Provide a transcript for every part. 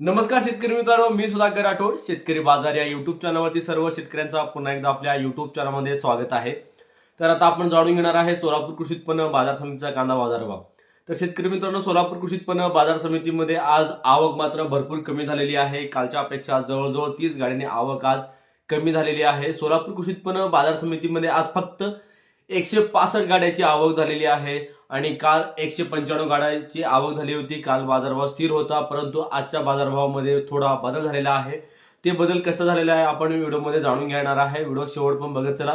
नमस्कार शेतकरी मित्रांनो मी सुधाकर राठोड शेतकरी बाजार या युट्यूब चॅनलवरती सर्व शेतकऱ्यांचा पुन्हा एकदा आपल्या युट्यूब चॅनलमध्ये स्वागत आहे. तर आता आपण जाणून घेणार आहे सोलापूर कृषी उत्पन्न बाजार समितीचा कांदा बाजारभाव तर शेतकरी मित्रांनो सोलापूर कृषी उत्पन्न बाजार समितीमध्ये आज आवक मात्र भरपूर कमी झालेली आहे. कालच्या अपेक्षा जवळजवळ तीस गाड्यांनी आवक आज कमी झालेली आहे. सोलापूर कृषी उत्पन्न बाजार समितीमध्ये आज फक्त एकशे पासष्ट गाड्याची आवक झालेली आहे आणि काल एकशे पंच्याण्णव गाड्यांची आवक झाली होती. काल बाजारभाव स्थिर होता परंतु आजच्या बाजारभावामध्ये थोडा बदल झालेला आहे. ते बदल कसा झालेला आहे आपण व्हिडिओमध्ये जाणून घेणार आहे. व्हिडिओ शेवट पण बघत चला.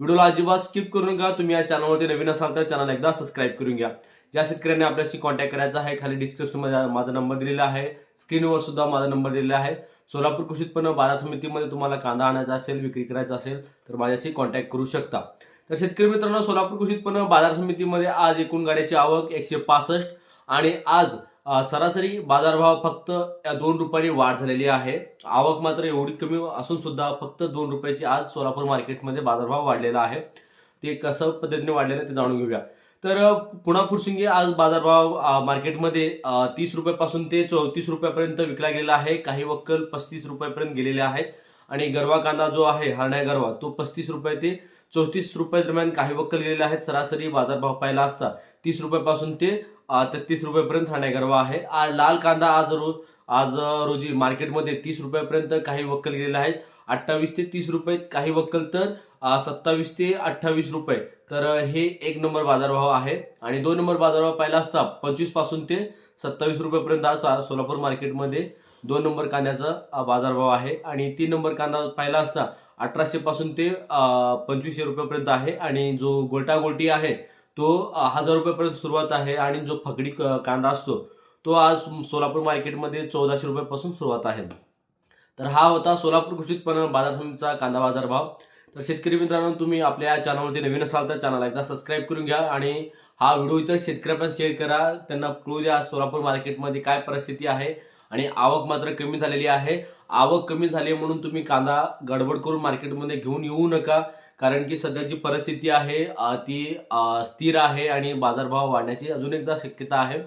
व्हिडिओला अजिबात स्किप करून घ्या तुम्ही या चॅनलवरती नवीन असाल तर चॅनल एकदा सबस्क्राईब करून घ्या. ज्या शेतकऱ्यांनी आपल्याशी कॉन्टॅक्ट करायचा आहे खाली डिस्क्रिप्शनमध्ये माझा नंबर दिलेला आहे. स्क्रीनवर सुद्धा माझा नंबर दिलेला आहे. सोलापूर कृषी उत्पन्न बाजार समितीमध्ये तुम्हाला कांदा आणायचा असेल विक्री करायचा असेल तर माझ्याशी कॉन्टॅक्ट करू शकता. तर शेतकरी मित्रांनो सोलापूर कृषी उत्पन्न बाजार समितीमध्ये आज एकूण गाड्याची आवक एकशे पासष्ट आणि आज सरासरी बाजारभाव फक्त या दोन रुपयांनी वाढ झालेली आहे. आवक मात्र एवढी कमी असून सुद्धा फक्त दोन रुपयाची आज सोलापूर मार्केटमध्ये बाजारभाव वाढलेला आहे. ते कसं पद्धतीने वाढलेलं आहे ते जाणून घेऊया. तर पुन्हा फुरसिंगे आज बाजारभाव मार्केटमध्ये तीस रुपयापासून ते चौतीस रुपयापर्यंत विकला गेला आहे. काही वक्कल पस्तीस रुपयापर्यंत गेलेले आहेत. आणि गरवा कांदा जो आहे हरण्या गरवा तो पस्तीस रुपये ते चौतीस रुपये दरम्यान काही वक्कल गेलेले आहेत. सरासरी बाजारभाव पाहिला असता तीस रुपयापासून ते तेहतीस रुपयापर्यंत हा गरवा आहे. लाल कांदा आज रोज आज रोजी मार्केटमध्ये तीस रुपयापर्यंत काही वक्कल गेलेले आहेत. अठ्ठावीस ते तीस रुपये काही वक्कल तर सत्तावीस ते अठ्ठावीस रुपये. तर हे एक नंबर बाजारभाव आहे. आणि दोन नंबर बाजारभाव पाहिला असता पंचवीसपासून ते सत्तावीस रुपयेपर्यंत आज सोलापूर मार्केटमध्ये दोन नंबर कांद्याचा बाजारभाव आहे. आणि तीन नंबर कांदा पाहिला असता अठराशे पासून ते पंचवीसशे रुपयापर्यंत आहे. आणि जो गोलटागोलटी आहे तो हजार रुपयापर्यंत सुरुवात आहे. आणि जो फकडी क- कांदा असतो तो आज सोलापूर मार्केटमध्ये चौदाशे रुपयापासून सुरुवात आहे. तर हा होता सोलापूर कृषी उत्पन्न बाजार समितीचा कांदा बाजार भाव. तर शेतकरी मित्रांनो तुम्ही आपल्या चॅनलवरती नवीन असाल तर चॅनल एकदा सबस्क्राईब करून घ्या आणि हा व्हिडिओ इतर शेतकऱ्यांना शेअर करा. त्यांना कळू द्या सोलापूर मार्केटमध्ये काय परिस्थिती आहे आणि आवक मात्र कमी झालेली आहे. आवक कमी झाली आहे म्हणून तुम्ही कांदा गडबड करून मार्केटमध्ये घेऊन येऊ नका. कारण की सध्याची परिस्थिती आहे ती स्थिर आहे आणि बाजारभाव वाढण्याची अजून एकदा शक्यता आहे.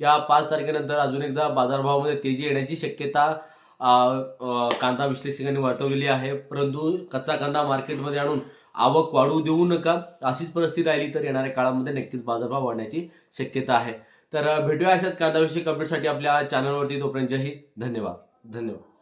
या पाच तारखेनंतर अजून एकदा बाजारभावामध्ये तेजी येण्याची शक्यता कांदा विश्लेषकांनी वर्तवलेली आहे. परंतु कच्चा कांदा मार्केटमध्ये आणून आवक वाढवू देऊ नका अशीच परिस्थिती राहिली तर येणाऱ्या काळामध्ये नक्कीच बाजारभाव वाढण्याची शक्यता आहे. तर भेटूया अशाच कांदाविषयी अपडेटसाठी आपल्या चॅनलवरती तोपर्यंत जय हिंद. धन्यवाद. धन्यवाद.